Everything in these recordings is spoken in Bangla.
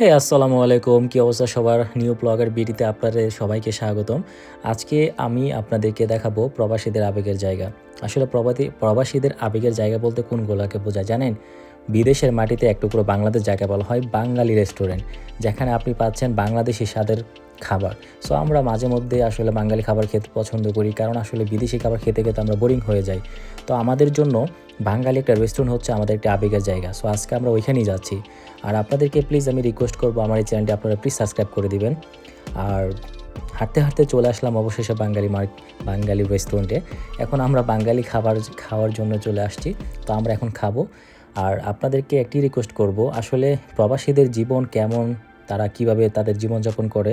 হে, আসসালামু আলাইকুম। কী অবস্থা সবার? নিউ ব্লগার বিডিতে আপনাদের সবাইকে স্বাগতম। আজকে আমি আপনাদেরকে দেখাবো প্রবাসীদের আবেগের জায়গা। আসলে প্রবাসী, প্রবাসীদের আবেগের জায়গা বলতে কোনগুলোকে বোঝায় জানেন? বিদেশের মাটিতে এক টুকরো বাংলাদেশ জায়গা বলা হয় বাঙালি রেস্টুরেন্ট, যেখানে আপনি পাচ্ছেন বাংলাদেশি স্বাদের খাবার। সো আমরা মাঝে মধ্যে আসলে বাঙালি খাবার খেতে পছন্দ করি, কারণ আসলে বিদেশি খাবার খেতে খেতে আমরা বোরিং হয়ে যাই। তো আমাদের জন্য বাঙালি একটা রেস্টুরেন্ট হচ্ছে আমাদের একটা আবেগের জায়গা। সো আজকে আমরা ওইখানেই যাচ্ছি। আর আপনাদেরকে প্লিজ আমি রিকোয়েস্ট করব, আমার এই চ্যানেলটি আপনারা প্লিজ সাবস্ক্রাইব করে দিবেন। আর হাঁটতে হাঁটতে চলে আসলাম অবশেষে বাঙালি মার্ক, বাঙালি রেস্টুরেন্টে এখন আমরা বাঙালি খাবার, খাওয়ার জন্য চলে আসছি। তো আমরা এখন খাব। আর আপনাদেরকে একটি রিকোয়েস্ট করব, আসলে প্রবাসীদের জীবন কেমন তারা কীভাবে তাদের জীবনযাপন করে,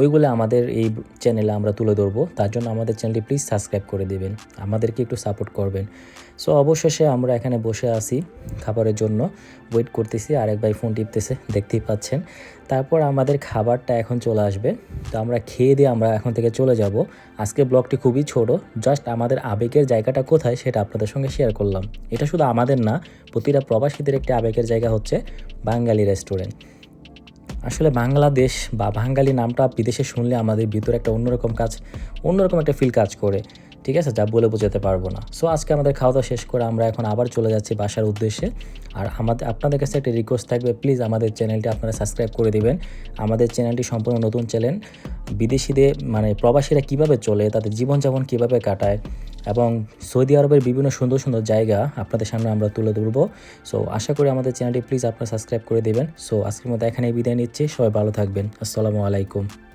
ওইগুলো আমাদের এই চ্যানেলে আমরা তুলে ধরবো। তার জন্য আমাদের চ্যানেলটি প্লিজ সাবস্ক্রাইব করে দেবেন, আমাদেরকে একটু সাপোর্ট করবেন। সো অবশেষে আমরা এখানে বসে আছি খাবারের জন্য। ওয়েট করতেছি আর এক ভাই ফোন টিপতেছে, দেখতেই পাচ্ছেন। তারপর আমাদের খাবারটা এখন চলে আসবে। তো আমরা খেয়ে দিয়ে আমরা এখন থেকে চলে যাব। আজকে ব্লগটি খুবই ছোট জাস্ট আমাদের আবেগের জায়গাটা কোথায় সেটা আপনাদের সঙ্গে শেয়ার করলাম। এটা শুধু আমাদের না, প্রতিটা প্রবাসীদের একটি আবেগের জায়গা হচ্ছে বাঙালি রেস্টুরেন্ট আসলে বাংলাদেশ বা বাঙালি নামটা বিদেশে শুনলে আমাদের ভিতরে একটা অন্যরকম কাজ, অন্যরকম একটা ফিল কাজ করে, ঠিক আছে? যা বলে বোঝাতে পারব না। সো আজকে আমাদের খাওয়া দাওয়া শেষ করে আমরা এখন আবার চলে যাচ্ছি বাসার উদ্দেশ্যে। আর আমাদের, আপনাদের কাছে একটা রিকোয়েস্ট থাকবে প্লিজ আমাদের চ্যানেলটি আপনারা সাবস্ক্রাইব করে দেবেন। আমাদের চ্যানেলটি সম্পূর্ণ নতুন চ্যানেল বিদেশিদের মানে প্রবাসীরা কীভাবে চলে, তাদের জীবনযাপন কীভাবে কাটায় এবং সৌদি আরবের বিভিন্ন সুন্দর সুন্দর জায়গা আপনাদের সামনে আমরা তুলে ধরবো। সো আশা করি আমাদের চ্যানেলটি প্লিজ আপনারা সাবস্ক্রাইব করে দেবেন। সো আজকের মতো এখানেই বিদায় নিচ্ছি। সবাই ভালো থাকবেন। আসসালামু আলাইকুম।